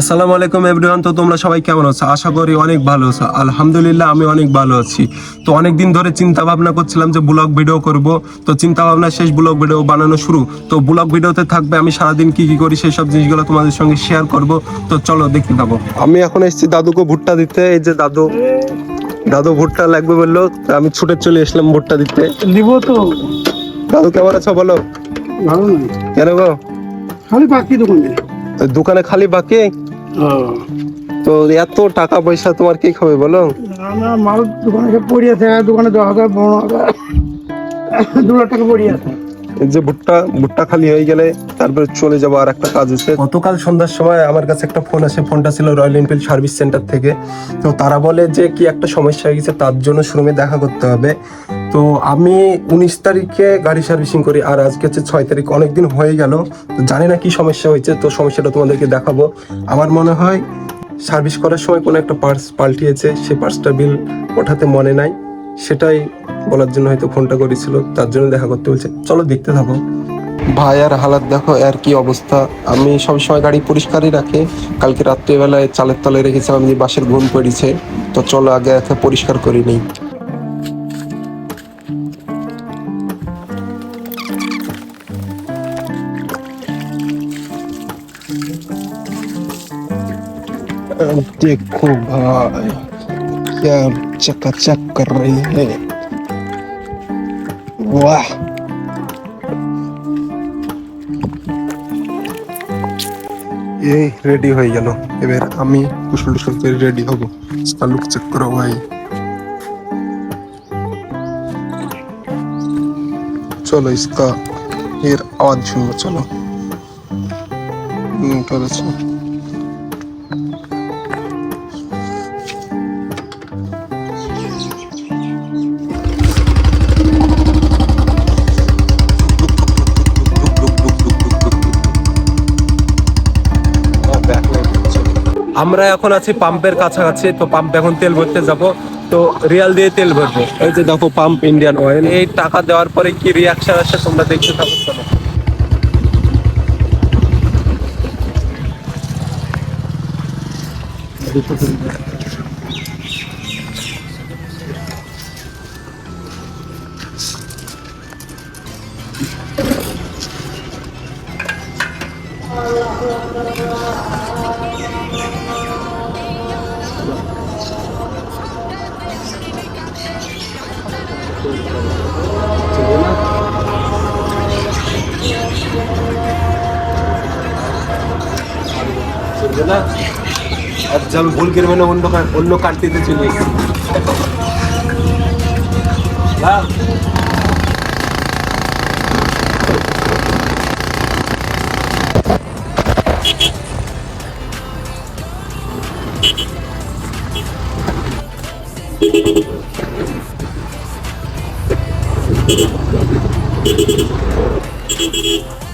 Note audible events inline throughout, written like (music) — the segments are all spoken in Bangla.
আসসালামু আলাইকুম এভরিওয়ান তো তোমরা সবাই কেমন আছো? আশা করি অনেক ভালো আছো। আলহামদুলিল্লাহ আমি অনেক ভালো আছি। তো অনেক দিন ধরে চিন্তা ভাবনা করছিলাম যে ব্লগ ভিডিও করব। তো চিন্তা ভাবনা শেষ ব্লগ ভিডিও বানানো শুরু। তো ব্লগ ভিডিওতে থাকবে আমি সারাদিন কি কি করি সেই সব জিনিসগুলো তোমাদের সঙ্গে শেয়ার করব। তো চলো দেখতে থাকো। আমি এখন এসেছি দাদুকে ভুট্টা দিতে। এই যে দাদু দাদু ভুট্টা লাগবে বলল। আমি ছুটে চলে এসলাম ভুট্টা দিতে। দিব তো। দাদু কেমন আছো বলো? ভালো কেন গো? খালি বাকি দোকানে। দোকানে খালি বাকি? তো এত টাকা পয়সা তোমার কি খাবে বলো? আমরা মাল দোকানে সব পড়ে আছে দোকানে দশ হাজার পনেরো হাজার দু লাখ টাকা পড়ে আছে। যে ভুট্টা ভুট্টা খালি হয়ে গেলে তারপরে চলে যাব আর একটা কাজ আছে গতকাল সন্ধ্যার সময় আমার কাছে একটা ফোন আসে ফোনটা ছিল রয়্যাল এনফিল্ড সার্ভিস সেন্টার থেকে। তো তারা বলে যে কি একটা সমস্যা হয়ে গেছে তার জন্য শোরুমে দেখা করতে হবে। তো আমি উনিশ তারিখে গাড়ি সার্ভিসিং করি আর আজকে হচ্ছে ছয় তারিখ, অনেকদিন হয়ে গেল। তো জানি না কি সমস্যা হয়েছে, তো সমস্যাটা তোমাদেরকে দেখাবো। আমার মনে হয় সার্ভিস করার সময় কোনো একটা পার্স পাল্টিয়েছে, সে পার্টসটা বিল ওঠাতে মনে নাই। সেটাই বলার জন্য হয়তো ফোনটা করেছিল, তার জন্য দেখা করতে বলছে। চলো দেখতে থাকো। ভাই আর হালাত দেখো আর কি অবস্থা? আমি সবসময় গাড়ি পরিষ্কারই রাখি। কালকে রাত্রিবেলায় চালের তলে রেখেছিলাম যে বাসের ঘুম পড়েছে। তো চলো আগে একটা পরিষ্কার করে নিই। देखो भाई क्या चकाचक कर रही है वाह এই রেডি হয়ে গেল এবার আমি কুশল টুসল করে রেডি হব লুক চেক করো ভাই চলো इसका এর আওয়াজ শুনবো চলো হুম করেছে আমরা এখন আছি পাম্পের কাছাকাছি, তো পাম্প এখন তেল ভরতে যাব। তো রিয়াল দিয়ে তেল ভরবো। এই যে দেখো পাম্প ইন্ডিয়ান অয়েল এই টাকা দেওয়ার পরে কি রিয়াকশন আসে তোমরা দেখতে থাকো, চলো। চলবে না আর আমি ভুল করে মানে অন্য অন্য কান্ট্রিতে চলে গেছি (laughs) না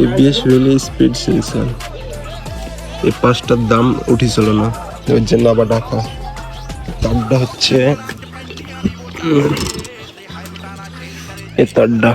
এবিএস রিলে স্পিড সেন্সার এই পাঁচটার দাম উঠেছিল না। ওই যে নাবা ডাকা। তারটা হচ্ছে, এ তারটা।